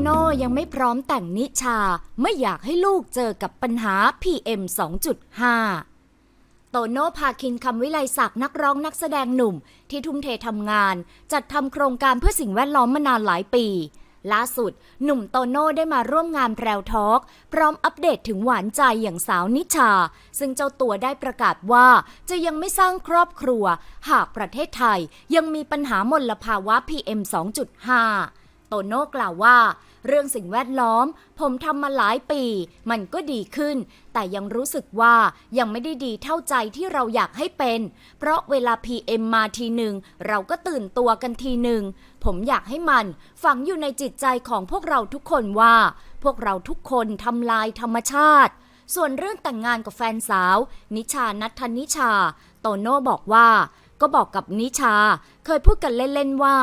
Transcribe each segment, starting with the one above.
โน่ยังไม่พร้อมแต่งนิชา ไม่อยากให้ลูกเจอกับปัญหา PM 2.5 โตโน่พาคินคำวิไลศักดิ์นักร้องนักแสดงหนุ่ม ที่ทุ่มเททำงาน จัดทำโครงการเพื่อสิ่งแวดล้อมมานานหลายปีล่าสุด หนุ่มโตโน่ได้มาร่วมงานแพรวทอล์กพร้อมอัปเดตถึงหวานใจอย่างสาวนิชา ซึ่งเจ้าตัวได้ประกาศว่า จะยังไม่สร้างครอบครัว หากประเทศไทยยังมีปัญหามลภาวะ PM 2.5 โตโน่กล่าวว่า เรื่องสิ่งแวดล้อม ผมทำมาหลายปี มันก็ดีขึ้น แต่ยังรู้สึกว่ายังไม่ได้ดีเท่าใจที่เราอยากให้เป็น เพราะเวลา PM มาทีหนึ่ง เราก็ตื่นตัวกันทีหนึ่ง ผมอยากให้มัน ฝังอยู่ในจิตใจของพวกเราทุกคนว่า พวกเราทุกคนทำลายธรรมชาติ ส่วนเรื่องแต่งงานกับแฟนสาว นิชานัทธนิชา โตโน่บอกว่าก็บอกกับนิชา เคยพูดกันเล่น ๆ ว่า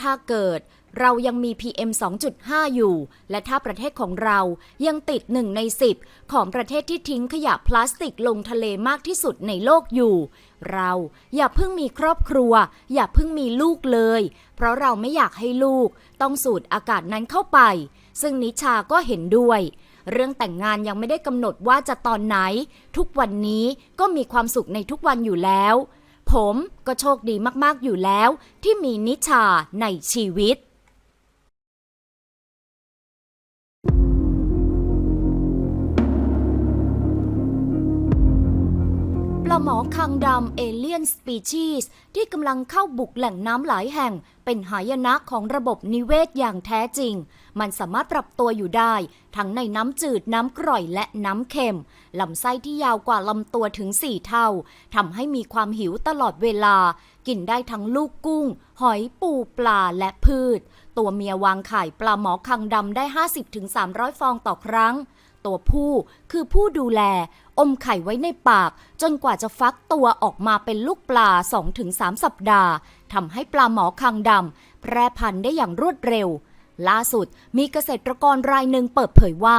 ถ้าเกิด เรายังมี PM 2.5 อยู่ และถ้าประเทศของเรายังติด 1 ใน 10 ของประเทศที่ทิ้งขยะพลาสติกลงทะเลมากที่สุดในโลกอยู่ เราอย่าเพิ่งมีครอบครัว อย่าเพิ่งมีลูกเลย เพราะเราไม่อยากให้ลูกต้องสูดอากาศนั้นเข้าไป ซึ่งนิชาก็เห็นด้วยเรื่องแต่งงานยังไม่ได้กำหนดว่าจะตอนไหน ทุกวันนี้ก็มีความสุขในทุกวันอยู่แล้ว ผมก็โชคดีมากๆอยู่แล้ว ที่มีนิชาในชีวิต หมอคางดำเอเลียนสปีชีส์ที่กำลังเข้าบุกแหล่งน้ำหลายแห่ง เป็นหายนะของระบบนิเวศอย่างแท้จริง มันสามารถปรับตัวอยู่ได้ ทั้งในน้ำจืดน้ำกร่อยและน้ำเค็มลำไส้ที่ยาวกว่าลำตัวถึง 4 เท่าทำให้มีความหิวตลอดเวลา กินได้ทั้งลูกกุ้ง หอยปูปลาและพืช ตัวเมียวางไข่ปลาหมอคังดำได้ 50-300 ฟองต่อครั้ง ตัวผู้ คือผู้ดูแล อมไข่ไว้ในปาก จนกว่าจะฟักตัวออกมาเป็นลูกปลา 2-3 สัปดาห์ทำให้ปลาหมอคังดำแพร่พันธุ์ได้อย่างรวดเร็ว ล่าสุดมีเกษตรกรรายหนึ่งเปิดเผยว่า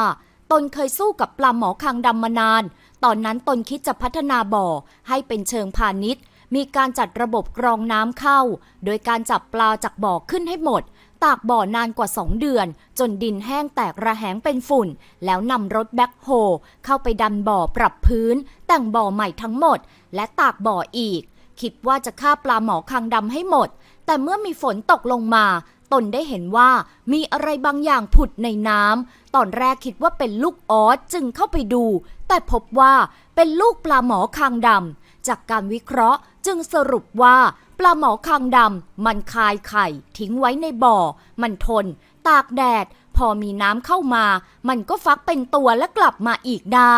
ตนเคยสู้กับปลาหมอคังดำมานาน ตอนนั้นตนคิดจะพัฒนาบ่อ ให้เป็นเชิงพาณิชย์มีการจัดระบบกรองน้ำเข้า โดยการจับปลาจากบ่อขึ้นให้หมด ตากบ่อนานกว่า 2 เดือน จนดินแห้งแตกระแหงเป็นฝุ่น แล้วนำรถแบ็คโฮเข้าไปดันบ่อปรับพื้น แต่งบ่อใหม่ทั้งหมด และตากบ่ออีก คิดว่าจะฆ่าปลาหมอคางดำให้หมด แต่เมื่อมีฝนตกลงมาตนได้เห็นว่ามีอะไรบางอย่างผุดในน้ำ ตอนแรกคิดว่าเป็นลูกออสจึงเข้าไปดู แต่พบว่าเป็นลูกปลาหมอคางดำ จากการวิเคราะห์จึงสรุปว่า ลาหมอคางดำมันคายไข่ ทิ้งไว้ในบ่อ มันทน ตากแดด พอมีน้ำเข้ามา มันก็ฟักเป็นตัวและกลับมาอีกได้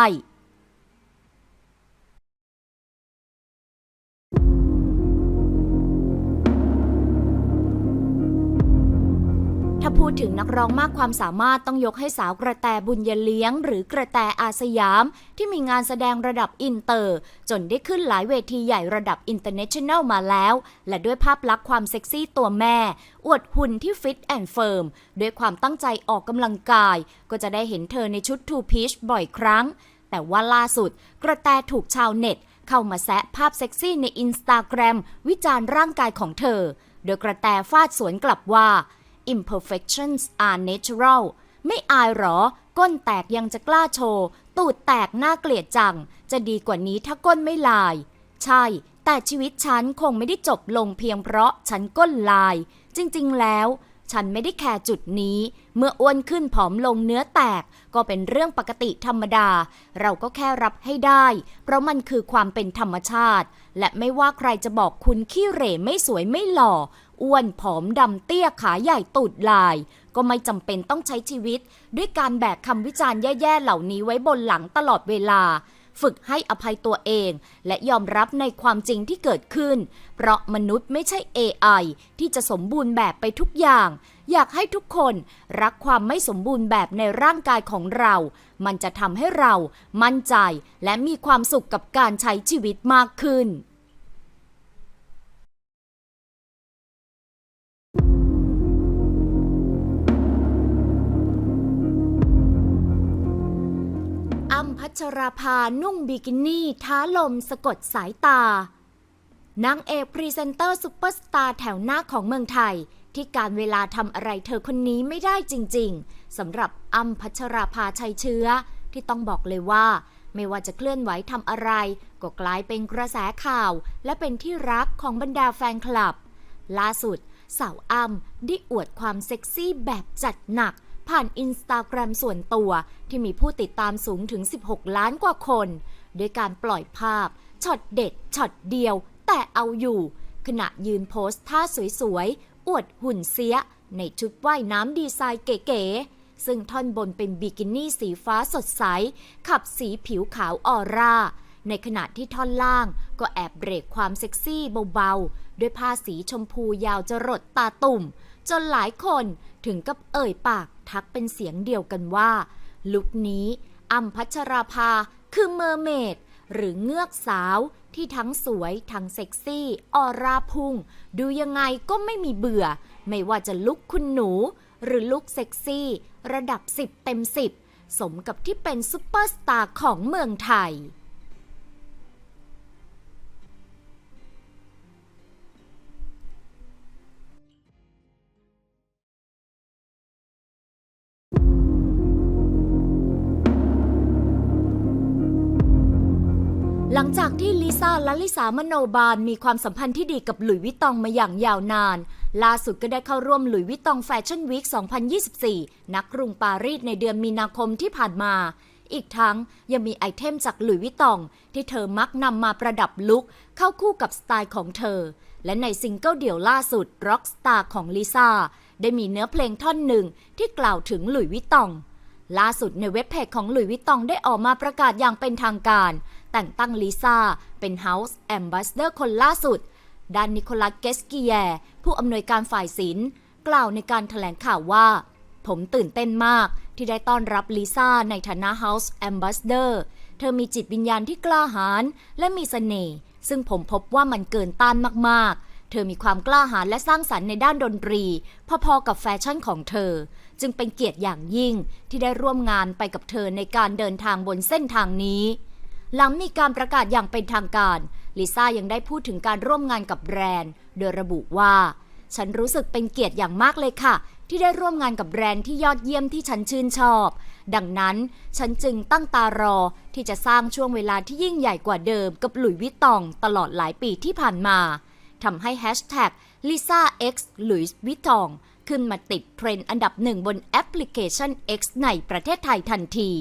ถ้าพูดถึงนักร้องมากความสามารถต้องยกให้สาวกระแตบุญยเลี้ยง หรือกระแตอาสยาม ที่มีงานแสดงระดับอินเตอร์ จนได้ขึ้นหลายเวทีใหญ่ระดับอินเตอร์เนชั่นแนลมาแล้ว และด้วยภาพลักษณ์ความเซ็กซี่ตัวแม่ อวดหุ่นที่ฟิตแอนด์เฟิร์มด้วยความตั้งใจออกกำลังกาย ก็จะได้เห็นเธอในชุดทูพีชบ่อยครั้ง แต่ว่าล่าสุด กระแตถูกชาวเน็ต เข้ามาแซะภาพเซ็กซี่ในอินสตาแกรมวิจารณ์ร่างกายของเธอ โดยกระแตฟาดสวนกลับว่า imperfections are natural ไม่อายหรอ ก้นแตกยังจะกล้าโชว์ ตูดแตกน่าเกลียดจัง จะดีกว่านี้ถ้าก้นไม่ลาย ใช่ แต่ชีวิตฉันคงไม่ได้จบลงเพียงเพราะฉันก้นลาย จริงๆ แล้ว ฉันไม่ได้แคร์จุดนี้ เมื่ออ้วนขึ้นผอมลงเนื้อแตก ก็เป็นเรื่องปกติธรรมดา เราก็แค่รับให้ได้ เพราะมันคือความเป็นธรรมชาติ และไม่ว่าใครจะบอกคุณขี้เหร่ไม่สวยไม่หล่อ อ้วนผอมดำเตี้ยขาใหญ่ตูดลาย ก็ไม่จำเป็นต้องใช้ชีวิต ด้วยการแบกคำวิจารณ์แย่ๆเหล่านี้ไว้บนหลังตลอดเวลา ฝึกให้อภัยตัวเอง และยอมรับในความจริงที่เกิดขึ้น เพราะมนุษย์ไม่ใช่ AI ที่จะสมบูรณ์แบบไปทุกอย่าง อยากให้ทุกคนรักความไม่สมบูรณ์แบบในร่างกายของเรา มันจะทำให้เรามั่นใจและมีความสุขกับการใช้ชีวิตมากขึ้น ชราภานุ่งบิกินี่ท้าลมสะกดสายตานางเอกพรีเซนเตอร์ซุปเปอร์สตาร์แถวหน้าของเมืองไทย ที่การเวลาทำอะไรเธอคนนี้ไม่ได้จริงๆสำหรับอ้ำพัชราภาชัยเชื้อ ที่ต้องบอกเลยว่า ไม่ว่าจะเคลื่อนไหวทำอะไร ก็กลายเป็นกระแสข่าว และเป็นที่รักของบรรดาแฟนคลับ ล่าสุดสาวอ้ำได้อวดความเซ็กซี่แบบจัดหนัก ผ่านอินสตาแกรมส่วนตัวที่มีผู้ติดตามสูงถึง 16 ล้านกว่าคนโดยการปล่อยภาพช็อตเด็ดช็อตเดียว แต่เอาอยู่ ขณะยืนโพสท่าสวยๆ อวดหุ่นเสีย ในชุดว่ายน้ำดีไซน์เก๋ๆ ซึ่งท่อนบนเป็นบิกินี่สีฟ้าสดใส ขับสีผิวขาวออร่า ในขณะที่ท่อนล่างก็แอบเบรกความเซ็กซี่เบาๆ ด้วยผ้าสีชมพูยาวจรดตาตุ่ม จนหลายคนถึงกับเอ่ยปากทักเป็นเสียงเดียวกันว่า ลุคนี้อัมพัชราภาคือเมอร์เมดหรือเงือกสาวที่ทั้งสวยทั้งเซ็กซี่ออร่าพุ่ง ดูยังไงก็ไม่มีเบื่อ ไม่ว่าจะลุกคุณหนู หรือลุกเซ็กซี่ ระดับ 10 เต็ม 10 สมกับที่เป็นซุปเปอร์สตาร์ของเมืองไทย หลังจากที่ลิซ่าและลิสามโนบาลมีความสัมพันธ์ที่ดีกับหลุยวิตตองมาอย่างยาวนาน ล่าสุดก็ได้เข้าร่วมหลุยวิตตองแฟชั่นวีค 2024 นักกรุงปารีสในเดือนมีนาคมที่ผ่านมา อีกทั้งยังมีไอเทมจากหลุยวิตตอง ที่เธอมักนำมาประดับลุคเข้าคู่กับสไตล์ของเธอ และในซิงเกิลเดี่ยวล่าสุด Rockstar ของลิซ่าได้มีเนื้อเพลงท่อนหนึ่งที่กล่าวถึงหลุยวิตตองล่าสุดในเว็บเพจของหลุยวิตตองได้ออกมาประกาศอย่างเป็นทางการ แต่งตั้งลิซ่าเป็น House Ambassador คนล่าสุด ด้านนิโคลัสเกสกิแยร์ผู้อำนวยการฝ่ายศิลป์กล่าวในการถแถลงข่าวว่า ผมตื่นเต้นมากที่ได้ต้อนรับลิซ่าในฐานะ House Ambassador เธอมีจิตวิญญาณที่กล้าหาญและมีเสน่ห์ซึ่งผมพบว่ามันเกินต้านมากๆ เธอมีความกล้าหาญและสร้างสรรค์ในด้านดนตรี พอๆกับแฟชั่นของเธอ จึงเป็นเกียรติอย่างยิ่งที่ได้ร่วมงานไปกับเธอในการเดินทางบนเส้นทางนี้ หลังมีการประกาศอย่างเป็นทางการลิซ่ายังได้พูดถึงการร่วมงานกับแบรนด์ โดยระบุว่า ฉันรู้สึกเป็นเกียรติอย่างมากเลยค่ะ ที่ได้ร่วมงานกับแบรนด์ที่ยอดเยี่ยมที่ฉันชื่นชอบ ดังนั้นฉันจึงตั้งตารอที่จะสร้างช่วงเวลาที่ยิ่งใหญ่กว่าเดิมกับหลุยวิตตองตลอดหลายปีที่ผ่านมาทำให้แฮชแท็ก Lisa X Louis Vuitton ขึ้นมาติดเทรนด์อันดับหนึ่งบนแอปพลิเคชัน X ในประเทศไทยทันที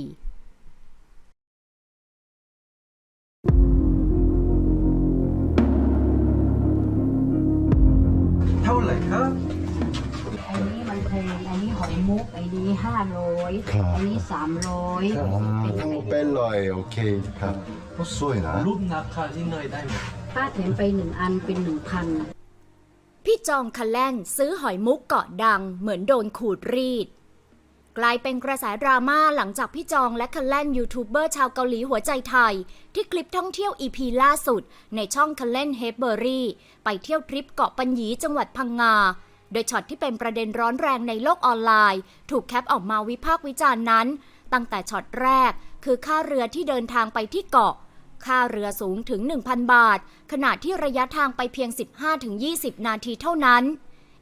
นี้ห้าร้อยครับ อันนี้สามร้อยครับเป็นเลยโอเคครับก็สวยนะ รูปนับค่ะที่เนยได้ไหม ป้าแถมไปหนึ่งอันเป็นหนึ่งพัน พี่จองคันแลนซื้อหอยมุกเกาะดังเหมือนโดนขูดรีด กลายเป็นกระแสดราม่าหลังจากพี่จองและคันแลนยูทูบเบอร์ชาวเกาหลีหัวใจไทย ที่คลิปท่องเที่ยว EP ล่าสุด ในช่องคันแลนเฮเบอรี่ ไปเที่ยวทริปเกาะปัญญีจังหวัดพังงา โดยช็อตที่เป็นประเด็นร้อนแรงในโลกออนไลน์ ถูกแคปออกมาวิพากษ์วิจารณ์นั้น ตั้งแต่ช็อตแรก คือค่าเรือที่เดินทางไปที่เกาะ ค่าเรือสูงถึง 1,000 บาท ขณะที่ระยะทางไปเพียง 15-20 นาทีเท่านั้น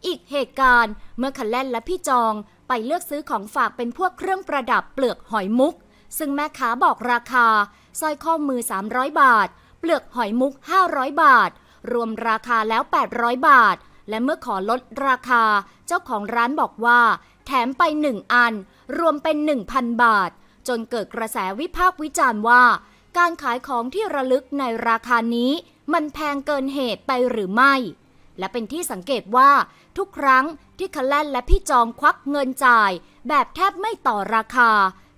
อีกเหตุการณ์เมื่อคันแล่นและพี่จองไปเลือกซื้อของฝากเป็นพวกเครื่องประดับเปลือกหอยมุก ซึ่งแม่ค้าบอกราคาสร้อยข้อมือ 300 บาท เปลือกหอยมุก 500 บาท รวมราคาแล้ว 800 บาท และเมื่อขอลดราคา เจ้าของร้านบอกว่า แถมไป1อัน รวมเป็น 1,000 บาท จนเกิดกระแสวิพากษ์วิจารณ์ว่า การขายของที่ระลึกในราคานี้ มันแพงเกินเหตุไปหรือไม่ และเป็นที่สังเกตว่า ทุกครั้งที่คาแลนและพี่จองควักเงินจ่าย แบบแทบไม่ต่อราคา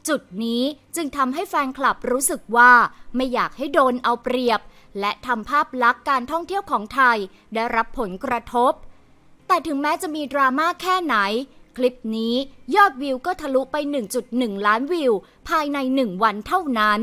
จุดนี้จึงทำให้แฟนคลับรู้สึกว่า ไม่อยากให้โดนเอาเปรียบ และทำภาพลักษณ์การท่องเที่ยวของไทยได้รับผลกระทบ แต่ถึงแม้จะมีดราม่าแค่ไหน คลิปนี้ยอดวิวก็ทะลุไป 1.1 ล้านวิว ภายใน 1 วันเท่านั้น